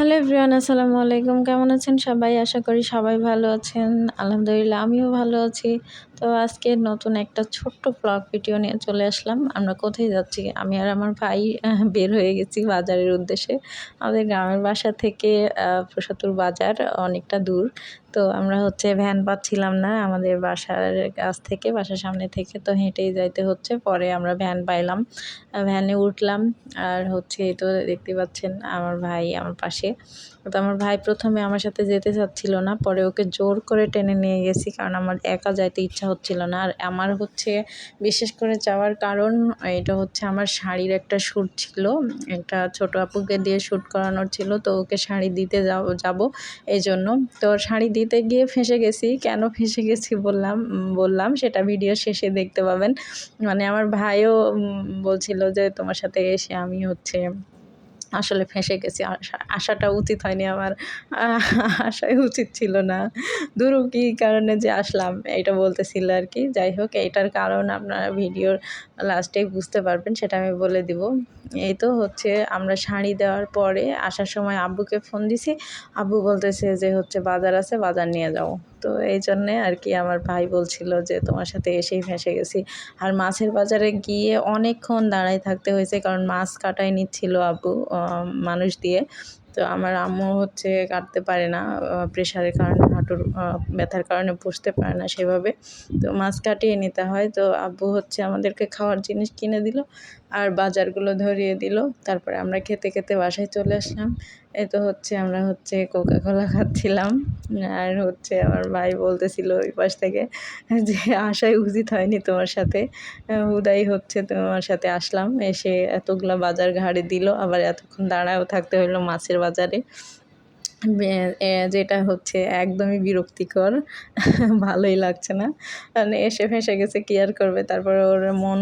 Hello everyone আসসালামু আলাইকুম। কেমন আছেন সবাই? আশা করি সবাই ভালো আছেন। আলহামদুলিল্লাহ আমিও ভালো আছি। তো আজকে নতুন একটা ছোট্ট ব্লগ ভিডিও নিয়ে চলে আসলাম। আমরা কোথায় যাচ্ছি? আমি আর আমার ভাই বের হয়ে গেছি বাজারের উদ্দেশ্যে। আমাদের গ্রামের বাসা থেকে আহ, প্রসাদপুর বাজার অনেকটা দূর। তো আমরা হচ্ছে ভ্যান পাচ্ছিলাম না আমাদের বাসার কাছ থেকে বাসার সামনে থেকে। তো হেঁটেই যাইতে হচ্ছে। পরে আমরা ভ্যান পাইলাম। ভ্যানে উঠলাম। আর হচ্ছে তো দেখতে পাচ্ছেন আমার ভাই আমার পাশে। তো আমার ভাই প্রথমে আমার সাথে যেতে চাচ্ছিল না, পরে ওকে জোর করে টেনে নিয়ে গেছি কারণ আমার একা যাইতে ইচ্ছা হচ্ছিল না। আর আমার হচ্ছে, বিশেষ করে যাওয়ার কারণ, এটা হচ্ছে আমার শাড়ির একটা শ্যুট ছিল, একটা ছোট আপুকে দিয়ে শ্যুট করানোর ছিল, তো ওকে শাড়ি দিতে যাব যাব এই জন্য তো শাড়ি দিতে গিয়ে ফেঁসে গেছি। কেন ফেঁসে গেছি বললাম বললাম, সেটা ভিডিও শেষে দেখতে পাবেন। মানে আমার ভাইও বলছিল যে তোমার সাথে এসে আমি হচ্ছে আসলে ফেঁসে গেছি। আশা- আসাটা উচিত হয়নি আমার। আসাই উচিত ছিল না। দূর কী কারণে যে আসলাম, এটা বলতেছিল আর কি। যাই হোক, এটার কারণ আপনারা ভিডিওর লাস্টেই বুঝতে পারবেন, সেটা আমি বলে দিব। এই তো হচ্ছে আমরা শাড়ি দেওয়ার পরে আসার সময় আব্বুকে ফোন দিছি। আব্বু বলতেছে যে হচ্ছে বাজার আছে, বাজার নিয়ে যাও। তো এই জন্যে আর কি আমার ভাই বলছিল যে তোমার সাথে এসেই ফেঁসে গেছি। আর মাছের বাজারে গিয়ে অনেকক্ষণ দাঁড়ায় থাকতে হয়েছে, কারণ মাছ কাটাই নিচ্ছিল আব্বু মানুষ দিয়ে। তো আমার আম্মু হচ্ছে কাটতে পারে না প্রেশারের কারণে, হাঁটুর ব্যথার কারণে বসতে পারে না সেভাবে। তো মাছ কাটিয়ে নিতে হয়। তো আব্বু হচ্ছে আমাদেরকে খাওয়ার জিনিস কিনে দিল, আর বাজারগুলো ধরিয়ে দিল। তারপরে আমরা খেতে খেতে বাসায় চলে আসলাম। এই তো হচ্ছে আমরা হচ্ছে কোকা কোলা খাচ্ছিলাম। আর হচ্ছে আমার ভাই বলতেছিল ওই পাশ থেকে যে আসাই উচিত হয়নি তোমার সাথে। উদাই হচ্ছে তোমার সাথে আসলাম। এসে এতগুলো বাজার ঘাড়ে দিল। আবার এতক্ষণ দাঁড়ায়ও থাকতে হলো মাছের বাজারে। যেটা হচ্ছে একদমই বিরক্তিকর। ভালোই লাগছে না। মানে এসে ফেঁসে গেছে, কি আর করবে? তারপর ওর মন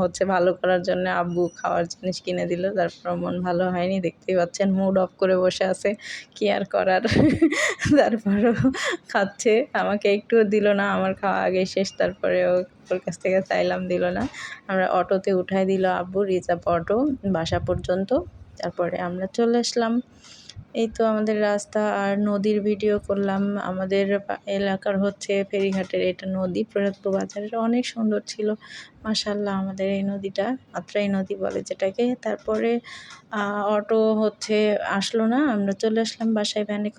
হচ্ছে ভালো করার জন্য আব্বু খাওয়ার জিনিস কিনে দিল। তারপর মন ভালো হয়নি, দেখতেই পাচ্ছেন মুড অফ করে বসে আছে। কি আর করার? তারপরও খাচ্ছে, আমাকে একটুও দিল না, আমার খাওয়া আগে শেষ। তারপরে ও ওর কাছ থেকে চাইলাম দিল না। আমরা অটোতে উঠাই দিল আব্বু, রিজার্ভ অটো, বাসা পর্যন্ত। তারপরে আমরা চলে আসলাম। এই তো আমাদের রাস্তা আর নদীর ভিডিও করলাম। আমাদের এলাকার হচ্ছে ফেরিঘাটের এটা নদী, প্রয়াত বাজারের অনেক সুন্দর ছিল। মাসাল্লাহ আমাদের এই নদীটা, আত্রাই নদী বলে যেটাকে। তারপরে অটো হচ্ছে, আসলো না। আমরা চলে আসলাম বাসায় ভ্যানে